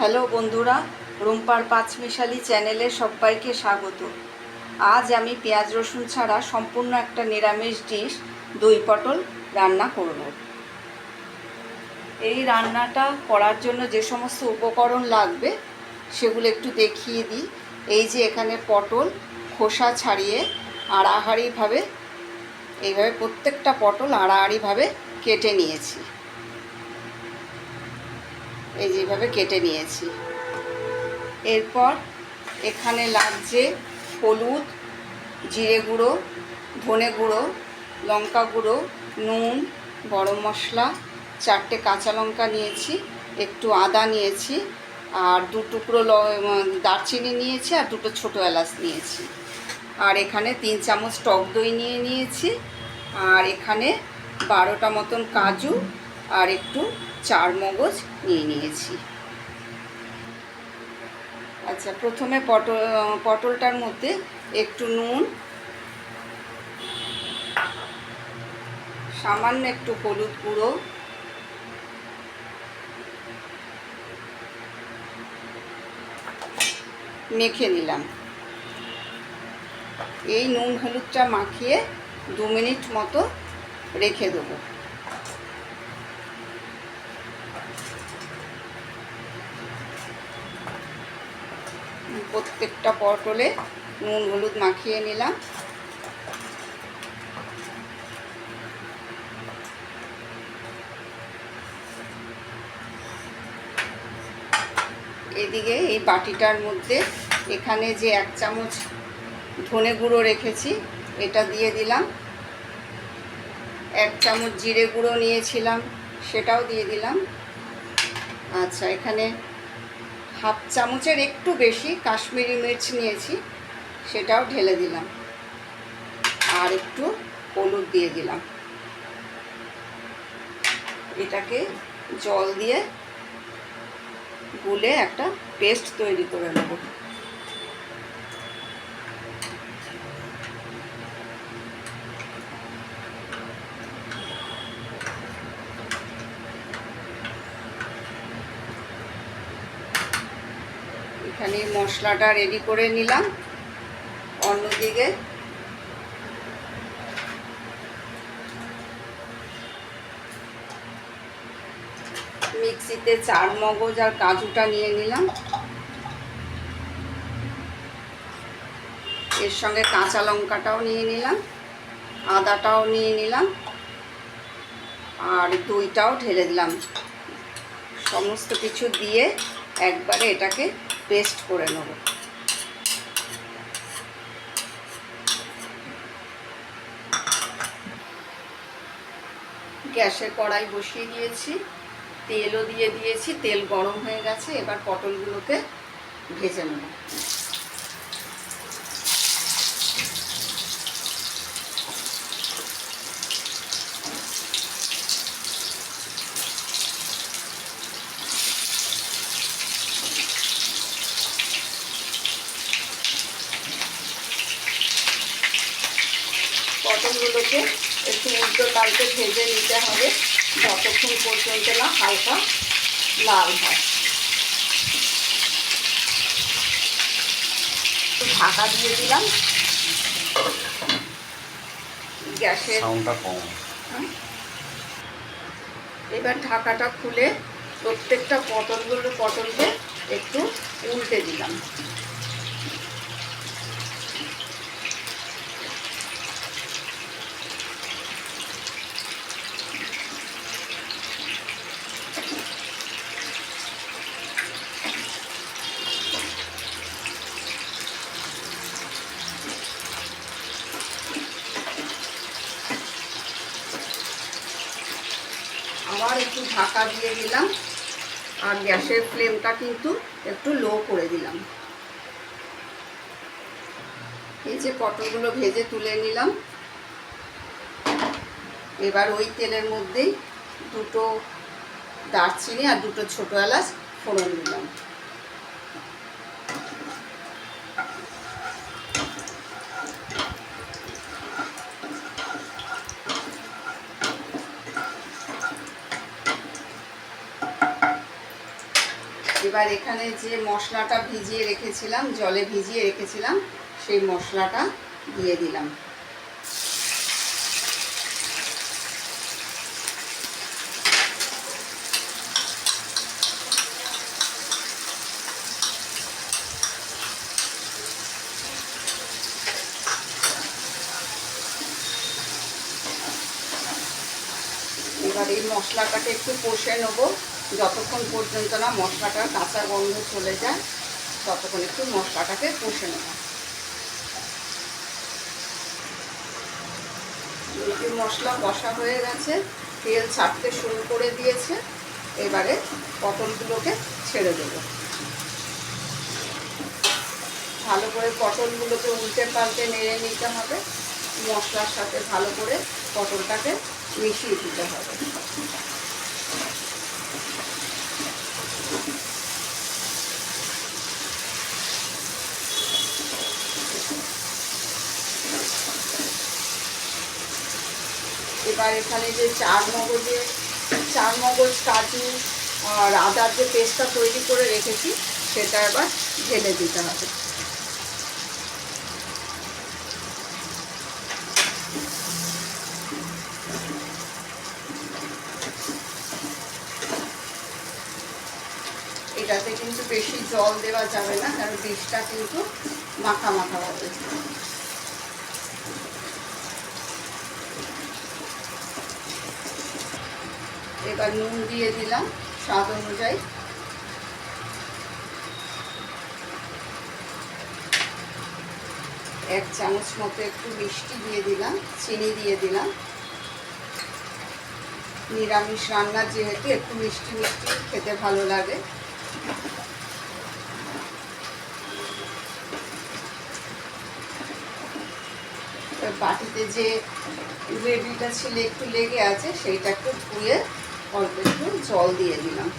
Hello বন্ধুরা, রুম্পার পাঁচমিশালি চ্যানেলে সবাইকে স্বাগত। আজ আমি পেঁয়াজ রসুন ছাড়া সম্পূর্ণ একটা নিরামিষ ডিশ, দই পটল রান্না করব। এই রান্নাটা করার জন্য যে সমস্ত উপকরণ লাগবে, সেগুলো একটু দেখিয়ে দিই। এই যে এখানে পটল, খোসা ছাড়িয়ে আড়াআড়িভাবে, এইভাবে প্রত্যেকটা পটল আড়াআড়িভাবে কেটে নিয়েছি। এই যেভাবে কেটে নিয়েছি। এরপর এখানে লাগছে হলুদ, জিরে গুঁড়ো, ধনে গুঁড়ো, লঙ্কা গুঁড়ো, নুন, গরম মশলা, চারটে কাঁচা লঙ্কা নিয়েছি, একটু আদা নিয়েছি, আর দু টুকরো দারচিনি নিয়েছি, আর দুটো ছোটো এলাচ নিয়েছি। আর এখানে তিন চামচ টক দই নিয়ে নিয়েছি, আর এখানে বারোটা মতন কাজু, আর একটু চার মগজ নিয়ে নিয়েছি। আচ্ছা প্রথমে পটল, পটলটার মধ্যে একটু নুন, সামান্য একটু হলুদ গুঁড়ো, মেখে নিলাম। এই নুন হলুদটা মাখিয়ে দু মিনিট মতো রেখে দেবো। প্রত্যেকটা পটলে নুন, হলুদ মাখিয়ে নিলাম। এদিকে এই বাটিটার মধ্যে এখানে যে এক চামচ ধনে গুঁড়ো রেখেছি, এটা দিয়ে দিলাম। এক চামচ জিরে গুঁড়ো নিয়েছিলাম, সেটাও দিয়ে দিলাম। আচ্ছা এখানে হাফ চামচের একটু বেশি কাশ্মীরি মির্চ নিয়েছি, সেটাও ঢেলে দিলাম। আর একটু হলুদ দিয়ে দিলাম। এটাকে জল দিয়ে গুলে একটা পেস্ট তৈরি করে নেব। এখানে মশলাটা রেডি করে নিলাম। অন্যদিকে মিক্সিতে চার মগজ আর কাজুটা নিয়ে নিলাম। এর সঙ্গে কাঁচা লঙ্কাটাও নিয়ে নিলাম, আদাটাও নিয়ে নিলাম, আর দইটাও ঢেলে দিলাম। সমস্ত কিছু দিয়ে একবারে এটাকে পেস্ট করে নেব। গ্যাসে কড়াই বসিয়ে দিয়েছি, তেলও দিয়ে দিয়েছি, তেল গরম হয়ে গেছে, এবার পটলগুলোকে ভেজে নেব। পটলগুলোকে একটু উল্টো পাল্টে ভেজে নিতে হবে যতক্ষণ পর্যন্ত না হালকা লাল হয়। ঢাকা দিয়ে দিলাম। গ্যাসের কম। হ্যাঁ। এবার ঢাকাটা খুলে প্রত্যেকটা পটলগুলো পটলকে একটু উল্টে দিলাম। একটু ঢাকা দিয়ে দিলাম। আর গ্যাসের ফ্লেমটা কিন্তু একটু লো করে দিলাম। এই যে পটলগুলো ভেজে তুলে নিলাম। এবার ওই তেলের মধ্যেই দুটো দারচিনি আর দুটো ছোটো এলাচ ফোড়ন দিলাম। এবার এখানে যে মশলাটা ভিজিয়ে রেখেছিলাম জলে ভিজিয়ে রেখেছিলাম সেই মশলাটা দিয়ে দিলাম। মশলাটাকে একটু কষে নেব। যতক্ষণ পর্যন্ত না মশলাটার কাঁচা গন্ধ চলে যায়, ততক্ষণ একটু মশলাটাকে কষে নেব। মশলা কষা হয়ে গেছে, তেল ছাড়তে শুরু করে দিয়েছে। এবারে পটলগুলোকে ছেড়ে দেবো। ভালো করে পটলগুলোকে উল্টে পাল্টে নেড়ে নিতে হবে। মশলার সাথে ভালো করে পটলটাকে মিশিয়ে দিতে হবে। এবার এখানে যে চার মগজে চার মগজ কাজু আর আদার যে পেস্টটা তৈরি করে রেখেছি, সেটা এবার ঢেলে দিতে হবে। এটাতে কিন্তু বেশি জল দেওয়া যাবে না, কারণ ডিশটা কিন্তু মাখা মাখা হবে। এবার নুন দিয়ে দিলাম, স্বাদ অনুযায়ী। এক চামচ মতো একটু মিষ্টি দিয়ে দিলাম, চিনি দিয়ে দিলাম। নিরামিষ রান্না যেহেতু, একটু মিষ্টি মিষ্টি খেতে ভালো লাগে। বাটিতে যে গ্রেভিটা ছিল, একটু লেগে আছে, সেইটা একটু ধুয়ে অল্প একটু জল দিয়ে দিলাম।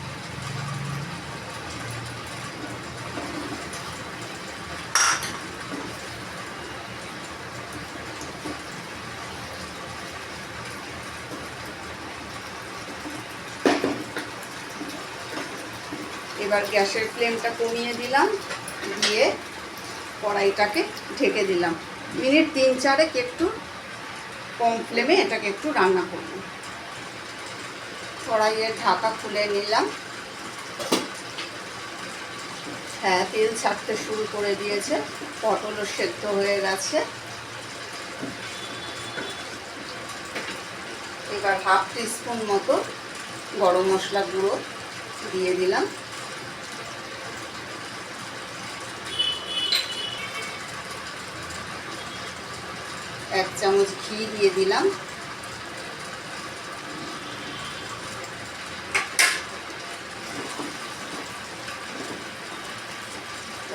এবার গ্যাসের ফ্লেমটা কমিয়ে দিলাম, দিয়ে কড়াইটাকে ঢেকে দিলাম। মিনিট তিন চারেক একটু কম ফ্লেমে এটাকে একটু রান্না করব। কড়াইয়ের ঢাকা খুলে নিলাম। হ্যাঁ তেল ছাড়তে শুরু করে দিয়েছে। পটলও সেদ্ধ হয়ে গেছে। এবার হাফ টিস্পুন মতো গরম মশলা গুঁড়ো দিয়ে দিলাম। এক চামচ ঘি দিয়ে দিলাম।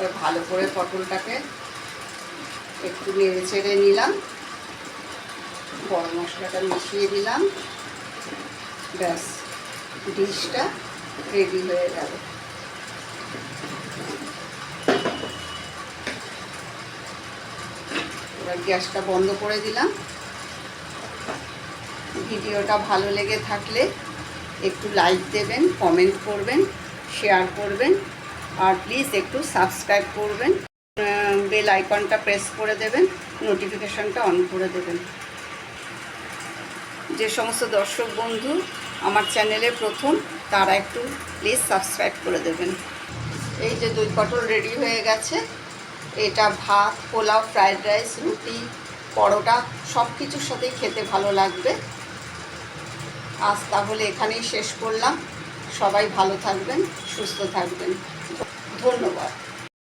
এবার ভালো করে পটলটাকে একটু নেড়ে চেড়ে নিলাম। গরম মশলাটা মিশিয়ে দিলাম ব্যাস, ডিশটা রেডি হয়ে গেল। এবার গ্যাসটা বন্ধ করে দিলাম। ভিডিওটা ভালো লেগে থাকলে একটু লাইক দেবেন কমেন্ট করবেন শেয়ার করবেন। আর প্লিজ একটু সাবস্ক্রাইব করবেন বেল আইকনটা প্রেস করে দেবেন নোটিফিকেশানটা অন করে দেবেন। যে সমস্ত দর্শক বন্ধু আমার চ্যানেলে প্রথম, তারা একটু প্লিজ সাবস্ক্রাইব করে দেবেন। এই যে দুই পটল রেডি হয়ে গেছে, এটা ভাত, পোলাও ফ্রায়েড রাইস রুটি, পরোটা সব কিছুর সাথেই খেতে ভালো লাগবে। আজ তাহলে এখানেই শেষ করলাম। সবাই ভালো থাকবেন, সুস্থ থাকবেন। ধন্যবাদ।